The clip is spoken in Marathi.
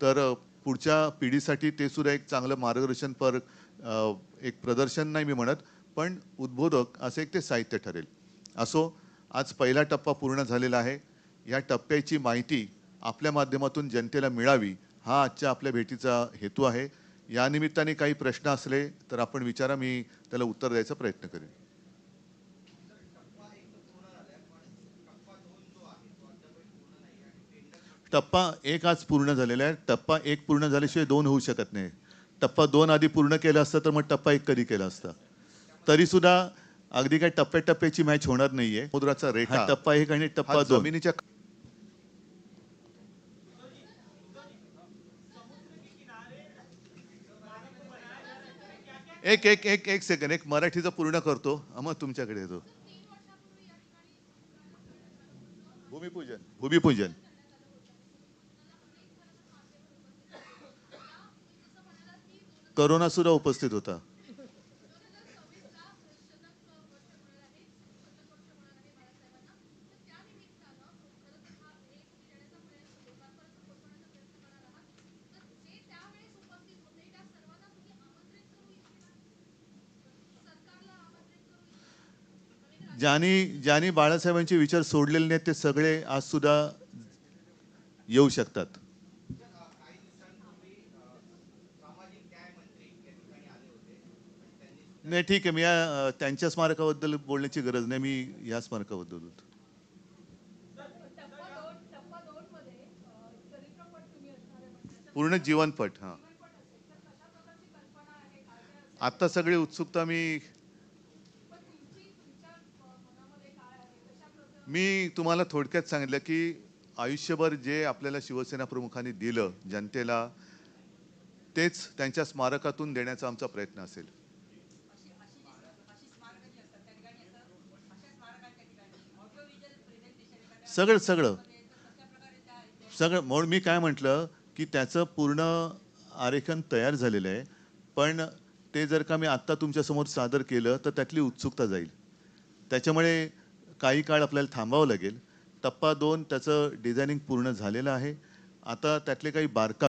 तर पुढच्या पिढीसाठी ते सुद्धा एक चांगलं मार्गदर्शनपर एक प्रदर्शन नाही मी म्हणत पण उद्बोधक असं एक ते साहित्य ठरेल. असो आज पहिला टप्पा पूर्ण झालेला आहे. या टप्प्याची माहिती आपल्या माध्यमातून जनतेला मिळावी हा आजच्या आपल्या भेटीचा हेतू आहे. यानिमित्ताने काही प्रश्न असले तर आपण विचारा मी त्याला उत्तर द्यायचा प्रयत्न करेन. टप्पा एक आज पूर्ण झालेला आहे. टप्पा एक पूर्ण झाल्याशिवाय दोन होऊ शकत नाही. टप्पा दोन आधी पूर्ण केलं असतं तर मग टप्पा एक कधी केला असता? तरी सुद्धा अगदी काय टप्प्याटप्प्याची मॅच होणार नाहीये. समुद्राचा रेट हा टप्पा एक आणि टप्पा दोन. जमिनीच्या एक एक एक एक सेकंड एक मराठीचा पूर्ण करतो. मग तुमच्याकडे येतो. भूमिपूजन. भूमिपूजन. करोना सुद्धा उपस्थित होता. ज्यांनी ज्यांनी बाळासाहेबांचे विचार सोडलेले नाहीत ते सगळे आज सुद्धा येऊ शकतात. नाही ठीक आहे. मी या, त्यांच्या स्मारकाबद्दल बोलण्याची गरज नाही. मी या स्मारकाबद्दल बोलतो. पूर्ण जीवनपट हा. आता सगळी उत्सुकता मी मी तुम्हाला थोडक्यात सांगितलं की आयुष्यभर जे आपल्याला शिवसेना प्रमुखांनी दिलं जनतेला तेच त्यांच्या स्मारकातून देण्याचा आमचा प्रयत्न असेल. सगळं सगळं. सगळं म्हणून मी काय म्हटलं की त्याचं पूर्ण आरेखन तयार झालेलं आहे. पण ते जर का मी आत्ता तुमच्यासमोर सादर केलं तर त्यातली उत्सुकता जाईल. त्याच्यामुळे काही काळ आपल्याला थांबावं लागेल. टप्पा दोन त्याचं डिझायनिंग पूर्ण झालेलं आहे. आता त्यातले काही बारका